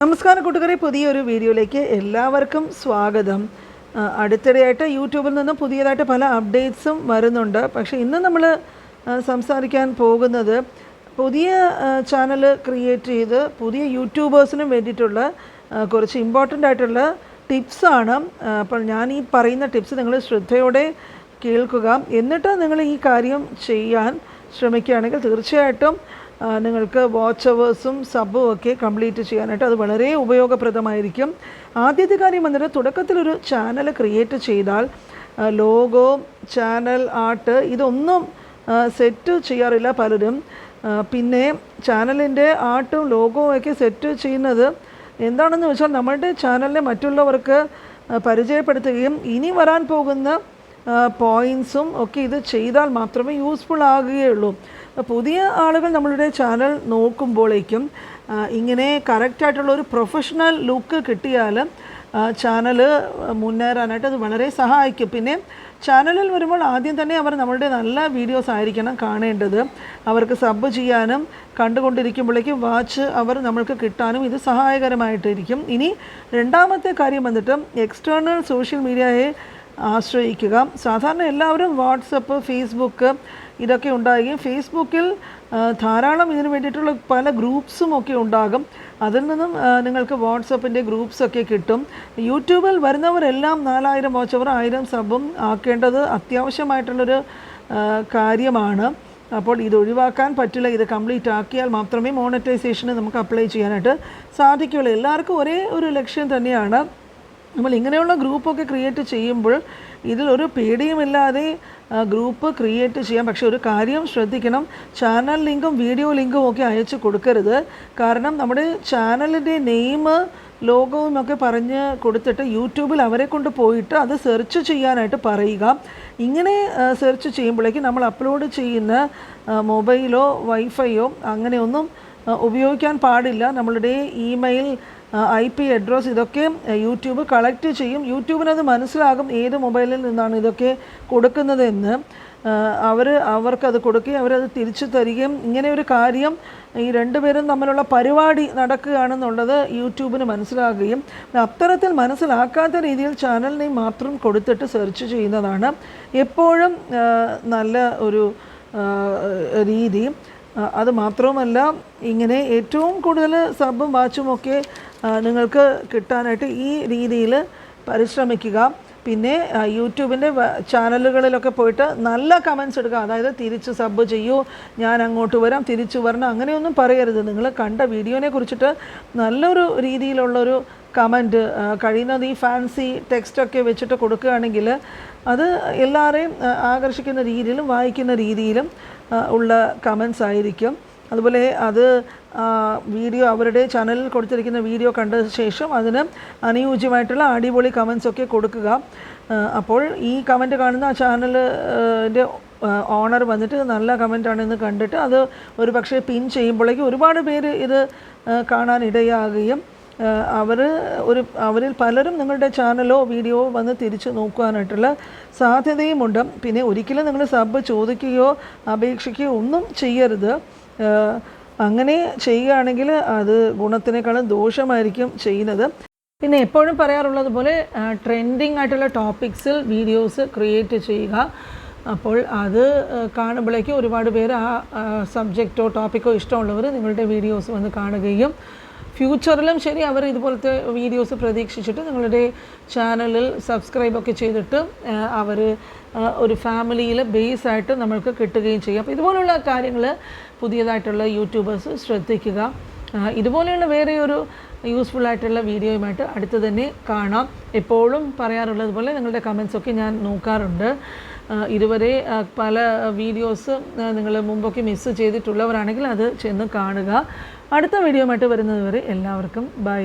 നമസ്കാരം കൂട്ടുകാരെ പുതിയൊരു വീഡിയോയിലേക്ക് എല്ലാവർക്കും സ്വാഗതം. അടുത്തിടെയായിട്ട് യൂട്യൂബിൽ നിന്ന് പുതിയതായിട്ട് പല അപ്ഡേറ്റ്സും വരുന്നുണ്ട്. പക്ഷേ ഇന്ന് നമ്മൾ സംസാരിക്കാൻ പോകുന്നത് പുതിയ ചാനൽ ക്രിയേറ്റ് ചെയ്ത് പുതിയ യൂട്യൂബേഴ്സിനും വേണ്ടിയിട്ടുള്ള കുറച്ച് ഇമ്പോർട്ടന്റ് ആയിട്ടുള്ള ടിപ്സാണ് അപ്പോൾ ഞാൻ ഈ പറയുന്ന ടിപ്സ് നിങ്ങൾ ശ്രദ്ധയോടെ കേൾക്കുക. എന്നിട്ട് നിങ്ങൾ ഈ കാര്യം ചെയ്യാൻ ശ്രമിക്കുകയാണെങ്കിൽ തീർച്ചയായിട്ടും നിങ്ങൾക്ക് വാച്ച് അവേഴ്സും സബും ഒക്കെ കംപ്ലീറ്റ് ചെയ്യാനായിട്ട് അത് വളരെ ഉപയോഗപ്രദമായിരിക്കും. ആദ്യത്തെ കാര്യം വന്നിട്ട് തുടക്കത്തിലൊരു ചാനൽ ക്രിയേറ്റ് ചെയ്താൽ ലോഗോ ചാനൽ ആർട്ട് ഇതൊന്നും സെറ്റ് ചെയ്യാറില്ല പലരും. പിന്നെ ചാനലിന്റെ ആർട്ടും ലോഗോവും ഒക്കെ സെറ്റ് ചെയ്യുന്നത് എന്താണെന്ന് വെച്ചാൽ നമ്മളുടെ ചാനലിനെ മറ്റുള്ളവർക്ക് പരിചയപ്പെടുത്തുകയും ഇനി വരാൻ പോകുന്ന പോയിൻസും ഒക്കെ ഇത് ചെയ്താൽ മാത്രമേ യൂസ്ഫുൾ ആകുകയുള്ളൂ. പുതിയ ആളുകൾ നമ്മളുടെ ചാനൽ നോക്കുമ്പോഴേക്കും ഇങ്ങനെ കറക്റ്റായിട്ടുള്ള ഒരു പ്രൊഫഷണൽ ലുക്ക് കിട്ടിയാൽ ചാനൽ മുന്നേറാനായിട്ട് അത് വളരെ സഹായിക്കും. പിന്നെ ചാനലിൽ വരുമ്പോൾ ആദ്യം തന്നെ അവർ നമ്മളുടെ നല്ല വീഡിയോസ് ആയിരിക്കണം കാണേണ്ടത്. അവർക്ക് സബ് ചെയ്യാനും കണ്ടുകൊണ്ടിരിക്കുമ്പോഴേക്കും വാച്ച് അവർ നമ്മൾക്ക് കിട്ടാനും ഇത് സഹായകരമായിട്ടിരിക്കും. ഇനി രണ്ടാമത്തെ കാര്യം വന്നിട്ട് എക്സ്റ്റേണൽ സോഷ്യൽ മീഡിയയെ ആശ്രയിക്കുക. സാധാരണ എല്ലാവരും വാട്സപ്പ് ഫേസ്ബുക്ക് ഇതൊക്കെ ഉണ്ടാകുകയും ഫേസ്ബുക്കിൽ ധാരാളം ഇതിന് വേണ്ടിയിട്ടുള്ള പല ഗ്രൂപ്പ്സും ഒക്കെ ഉണ്ടാകും. അതിൽ നിന്നും നിങ്ങൾക്ക് വാട്സപ്പിന്റെ ഗ്രൂപ്പ്സൊക്കെ കിട്ടും. യൂട്യൂബിൽ വരുന്നവരെല്ലാം നാലായിരം വാച്ച് അവർ ആയിരം സബും ആക്കേണ്ടത് അത്യാവശ്യമായിട്ടുള്ളൊരു കാര്യമാണ്. അപ്പോൾ ഇത് ഒഴിവാക്കാൻ പറ്റില്ല. ഇത് കംപ്ലീറ്റ് ആക്കിയാൽ മാത്രമേ മോണറ്റൈസേഷന് നമുക്ക് അപ്ലൈ ചെയ്യാനായിട്ട് സാധിക്കുകയുള്ളൂ. എല്ലാവർക്കും ഒരേ ഒരു ലക്ഷ്യം തന്നെയാണ്. നമ്മൾ ഇങ്ങനെയുള്ള ഗ്രൂപ്പൊക്കെ ക്രിയേറ്റ് ചെയ്യുമ്പോൾ ഇതിലൊരു പേടിയുമില്ലാതെ ഗ്രൂപ്പ് ക്രിയേറ്റ് ചെയ്യാം. പക്ഷേ ഒരു കാര്യം ശ്രദ്ധിക്കണം. ചാനൽ ലിങ്കും വീഡിയോ ലിങ്കും ഒക്കെ അയച്ചു കൊടുക്കരുത്. കാരണം നമ്മുടെ ചാനലിന്റെ നെയിം ലോകവും ഒക്കെ പറഞ്ഞ് കൊടുത്തിട്ട് യൂട്യൂബിൽ അവരെ കൊണ്ട് പോയിട്ട് അത് സെർച്ച് ചെയ്യാനായിട്ട് പറയുക. ഇങ്ങനെ സെർച്ച് ചെയ്യുമ്പോഴേക്കും നമ്മൾ അപ്ലോഡ് ചെയ്യുന്ന മൊബൈലോ വൈഫൈയോ അങ്ങനെയൊന്നും ഉപയോഗിക്കാൻ പാടില്ല. നമ്മളുടെ ഇമെയിൽ ഐ പി അഡ്രസ് ഇതൊക്കെ യൂട്യൂബ് കളക്ട് ചെയ്യും. യൂട്യൂബിനത് മനസ്സിലാകും ഏത് മൊബൈലിൽ നിന്നാണ് ഇതൊക്കെ കൊടുക്കുന്നതെന്ന്. അവർ അവർക്കത് കൊടുക്കുകയും അവരത് തിരിച്ചു തരികയും ഇങ്ങനെ ഒരു കാര്യം ഈ രണ്ടുപേരും തമ്മിലുള്ള പരിപാടി നടക്കുകയാണെന്നുള്ളത് യൂട്യൂബിന് മനസ്സിലാകുകയും അത്തരത്തിൽ മനസ്സിലാക്കാത്ത രീതിയിൽ ചാനൽ മാത്രം കൊടുത്തിട്ട് സെർച്ച് ചെയ്യുന്നതാണ് എപ്പോഴും നല്ല ഒരു രീതി. അത് മാത്രവുമല്ല ഇങ്ങനെ ഏറ്റവും കൂടുതൽ സബും വാച്ചും ഒക്കെ നിങ്ങൾക്ക് കിട്ടാനായിട്ട് ഈ രീതിയിൽ പരിശ്രമിക്കുക. പിന്നെ യൂട്യൂബിന്റെ ചാനലുകളിലൊക്കെ പോയിട്ട് നല്ല കമൻസ് എടുക്കുക. അതായത് തിരിച്ച് സബ് ചെയ്യൂ ഞാൻ അങ്ങോട്ട് വരാം തിരിച്ചു വരണം അങ്ങനെയൊന്നും പറയരുത്. നിങ്ങൾ കണ്ട വീഡിയോനെ കുറിച്ചിട്ട് നല്ലൊരു രീതിയിലുള്ളൊരു കമന്റ് കഴിയുന്നത് ഈ ഫാൻസി ടെക്സ്റ്റൊക്കെ വെച്ചിട്ട് കൊടുക്കുകയാണെങ്കിൽ അത് എല്ലാവരെയും ആകർഷിക്കുന്ന രീതിയിലും വായിക്കുന്ന രീതിയിലും ഉള്ള കമൻസ് ആയിരിക്കും. അതുപോലെ അത് വീഡിയോ അവരുടെ ചാനലിൽ കൊടുത്തിരിക്കുന്ന വീഡിയോ കണ്ട ശേഷം അതിന് അനുയോജ്യമായിട്ടുള്ള അടിപൊളി കമൻസ് ഒക്കെ കൊടുക്കുക. അപ്പോൾ ഈ കമന്റ് കാണുന്ന ആ ചാനലിന്റെ ഓണർ വന്നിട്ട് നല്ല കമന്റാണെന്ന് കണ്ടിട്ട് അത് ഒരു പക്ഷേ പിൻ ചെയ്യുമ്പോഴേക്കും ഒരുപാട് പേര് ഇത് കാണാനിടയാകുകയും അവർ ഒരു അവരിൽ പലരും നിങ്ങളുടെ ചാനലോ വീഡിയോ വന്ന് തിരിച്ച് നോക്കുവാനായിട്ടുള്ള സാധ്യതയുമുണ്ട്. പിന്നെ ഒരിക്കലും നിങ്ങൾ സബ് ചോദിക്കുകയോ അപേക്ഷിക്കുകയോ ഒന്നും ചെയ്യരുത്. അങ്ങനെ ചെയ്യുകയാണെങ്കിൽ അത് ഗുണത്തിനേക്കാളും ദോഷമായിരിക്കും ചെയ്യുന്നത്. പിന്നെ എപ്പോഴും പറയാറുള്ളത് പോലെ ട്രെൻഡിങ് ആയിട്ടുള്ള ടോപ്പിക്സിൽ വീഡിയോസ് ക്രിയേറ്റ് ചെയ്യുക. അപ്പോൾ അത് കാണുമ്പോഴേക്കും ഒരുപാട് പേര് ആ സബ്ജക്റ്റോ ടോപ്പിക്കോ ഇഷ്ടമുള്ളവർ നിങ്ങളുടെ വീഡിയോസ് വന്ന് കാണുകയും ഫ്യൂച്ചറിലും ശരി അവർ ഇതുപോലത്തെ വീഡിയോസ് പ്രതീക്ഷിച്ചിട്ട് നിങ്ങളുടെ ചാനലിൽ സബ്സ്ക്രൈബൊക്കെ ചെയ്തിട്ട് അവർ ഒരു ഫാമിലിയിൽ ബേസ് ആയിട്ട് നമ്മൾക്ക് കിട്ടുകയും ചെയ്യും. അപ്പോൾ ഇതുപോലുള്ള കാര്യങ്ങൾ പുതിയതായിട്ടുള്ള യൂട്യൂബേഴ്സ് ശ്രദ്ധിക്കുക. ഇതുപോലെയുള്ള വേറെ ഒരു യൂസ്ഫുൾ ആയിട്ടുള്ള വീഡിയോയുമായിട്ട് അടുത്ത് തന്നെ കാണാം. എപ്പോഴും പറയാറുള്ളതുപോലെ നിങ്ങളുടെ കമൻസൊക്കെ ഞാൻ നോക്കാറുണ്ട്. ഇതുവരെ പല വീഡിയോസ് നിങ്ങൾ മുമ്പൊക്കെ മിസ്സ് ചെയ്തിട്ടുള്ളവരാണെങ്കിൽ അത് ചെന്ന് കാണുക. അടുത്ത വീഡിയോ വരുന്നത് വരെ എല്ലാവർക്കും ബൈ.